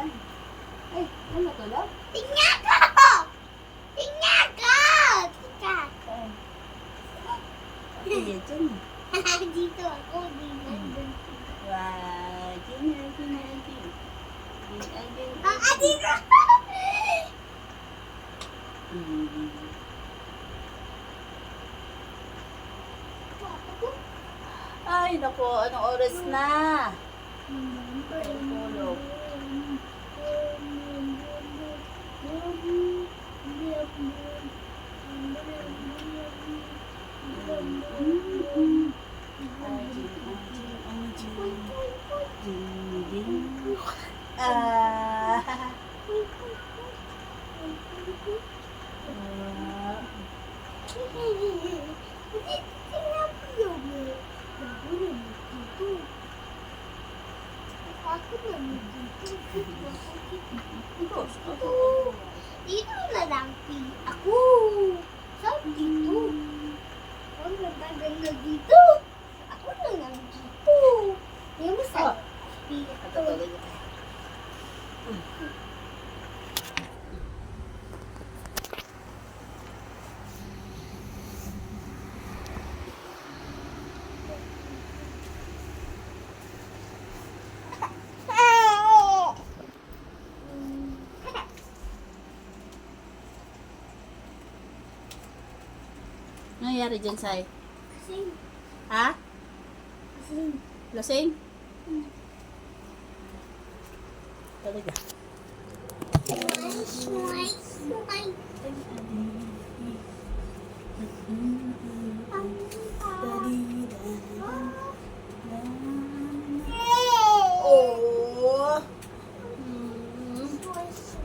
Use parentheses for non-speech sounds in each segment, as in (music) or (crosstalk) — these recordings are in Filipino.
Saan? Ay, ano natulog? Tingnan ko! Tingnan ko! Tingnan. Saan? Hindi, dyan. (laughs) Dito ako, di nandun. Wow, na, dyan na, dyan. Dyan, ah, dito! Mm. Ay, naku, anong oras na? Tulog. Ah. Dito na lang pi- ako. Saan dito? Ako nagtagal na dito. Ako na lang dito. Yung Oh. sa dito. Ano nangyari dyan, Sai? Kasi, Ha? Lasing? Talaga. smile, smile, smile. Oh!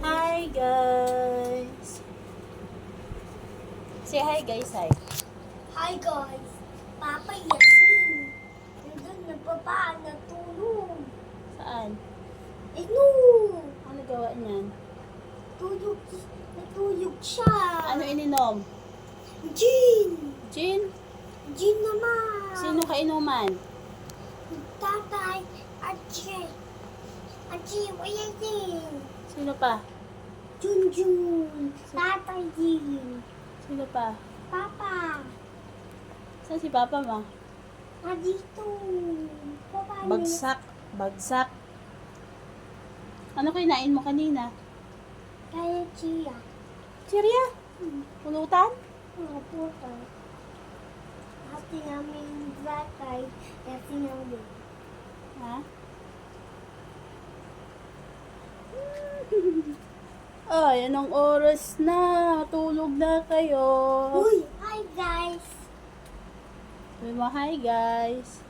Hi, guys! Say hi, guys, hi. Hi guys, Papa Yasin. Nandun na baba, natulog. Saan? Eh no, Ano gawa niyan? tulog, natulog siya. Ano ininom? Jean, Gin? Jean naman. Sino kainuman? Tatay, Aji. Aji, wala din. Sino pa? Junjun, Tatay Jean. Sino pa? Papa, Saan si Papa mo? nandito. Papa, Bagsak. Bagsak. Ano kinain mo kanina? Kaya siya. Cheria? Pulutan? Mga puto. Hati namin batay, hati namin. Ha? (laughs) Ay, anong oras na? Tulog na kayo. Uy! Hi guys! Sabi mo, hi guys.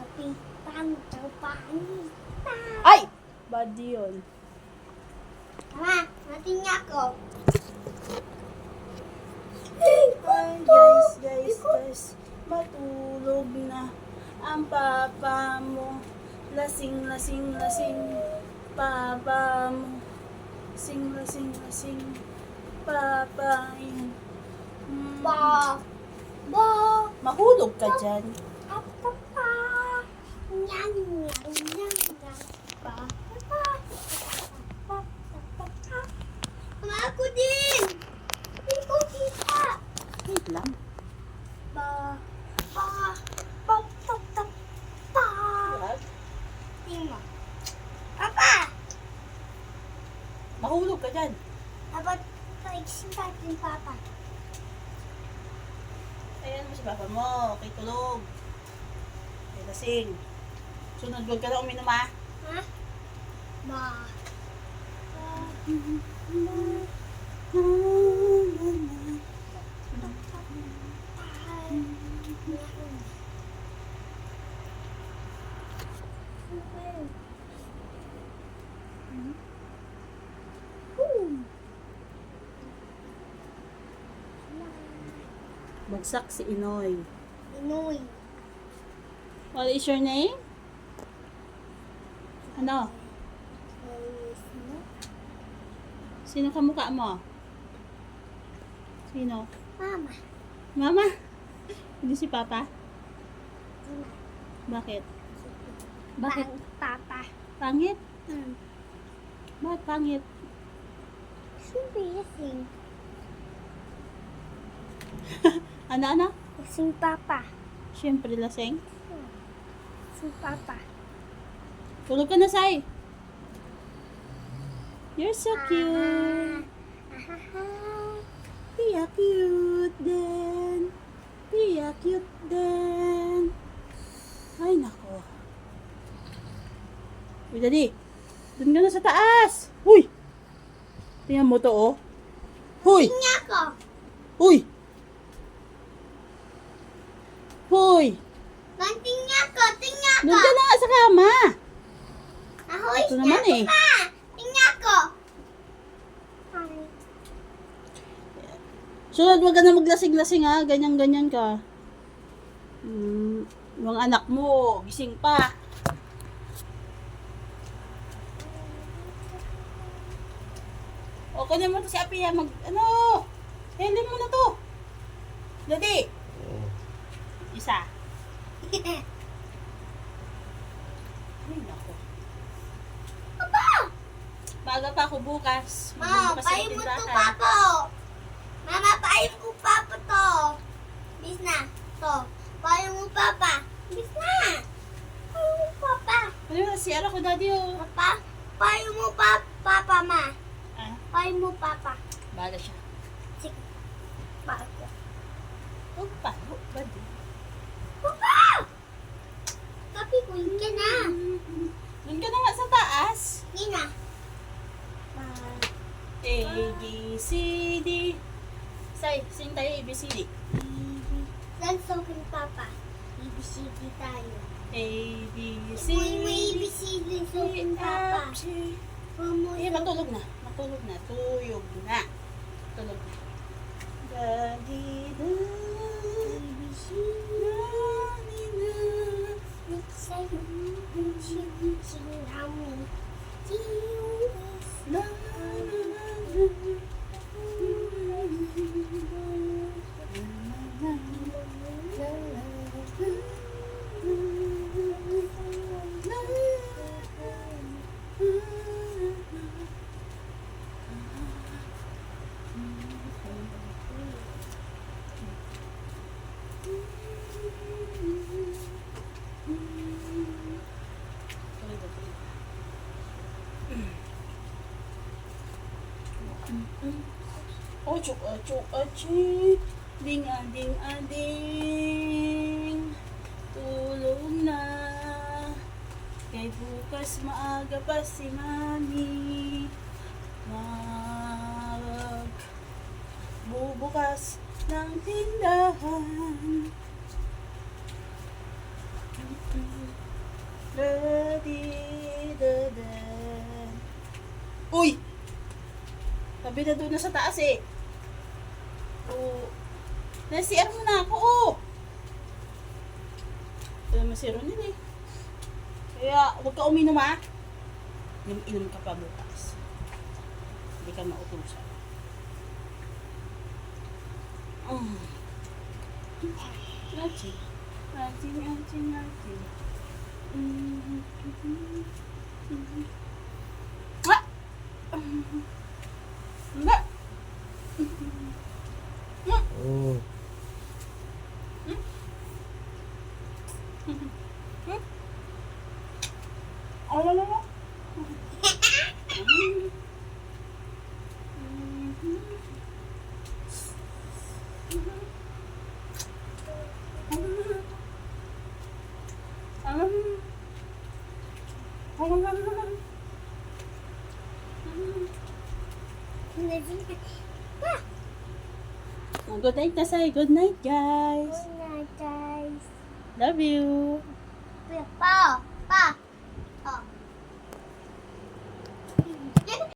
Happy Panto Panita! Ay! Bad yun. Tama, natin niya ako. Hi guys, guys, guys. Matulog na ang papa mo. Lasing, lasing, lasing. Papa mo. Sing, lasing, lasing. Papa yun. Hmm. Ba! Mahulog ka dyan. Ako din! Hindi ko kita! Wait lang. Ba! Ba! Ba! Ba! Ba! Ba! Timo. Papa! Mahulog ka dyan. Dapat paiksin natin, Papa. Ayan mo si papa mo. Kay tulog. Kay lasing. Sunod, huwag ka na uminom ha. Ha? Ba. Bagsak si Inoy. Inoy. What is your name? Ano? Sino kamukha mo? Sino? Mama. Mama? Hindi si Papa? Bakit? Bakit? Pang- Papa. Pangit? Hmm. Bakit pangit? Siyempre, lasing. (laughs) Ano, ano? Lasing papa. Siyempre lasing. Lasing papa. Tulog ka na, Sai. You're so cute. Pia cute din. Pia cute din. Ay, nako. Uy, daddy. Doon ka na sa taas. Huy! Tingnan mo to, oh. Huy! Tingnan ko. Huy! Huy! Man, tingnan ko. Tingnan ko. Doon ka na sa kama. Ahoy, Ito naman eh. Pa. Tingnan ko. Sunod, wag ka na maglasing-lasing ha. Ganyan-ganyan ka. Hmm, yung anak mo, gising pa. O, kunin mo to si Apia. Mag, ano? Hindi mo na to. Dadi. Isa. (coughs) Ay, nako. Papa! Baga pa ako bukas. Ma, Magbubukas pahay ang mo to. Papa. Mama, pahay mo, Papa, to. Bis na. To. Pahay mo, Papa. Bis na. Pahay mo, Papa. Ano na, si Ara ko, Daddy, oh. Papa, pahay mo, Papa, Papa, ma. Ah, Pahay mo, Papa. baga siya. Sige. Ko. Oh, paano, Daddy? Papa! Kapi, kuhin ka na. Doon ka na nga sa taas. Nina. A, B, C, D. Say, sing tayo A, B, C, D. Let's talk Papa. ABCD tayo. A, B, C, Kuhin mo D. ABCD so kay E, Papa. F, G. Kuhin mo Eh, matulog na. Matulog na. Tuyog na. Tulog na. Daddy, da, ABCD. daddy, Ocho, ocho, ocho. Ding, ading, ading. Tulog na. Kay bukas maaga pa si Mami. Mag bubukas ng tindahan. Daddy, dada. Uy! Sabi na doon na sa taas eh. Oo. Nasiar mo na ako, oh. Ito naman si eh. Kaya, huwag ka uminom ha. Inom, inom ka pa bukas. Hindi ka mautusan. Mm. Nachi. Nachi, nachi, nachi. Mm. Ah! Hindi. Oh. Oh, la, la, la. Good night na say. Good night, guys. Good night, guys. Love you. Pa,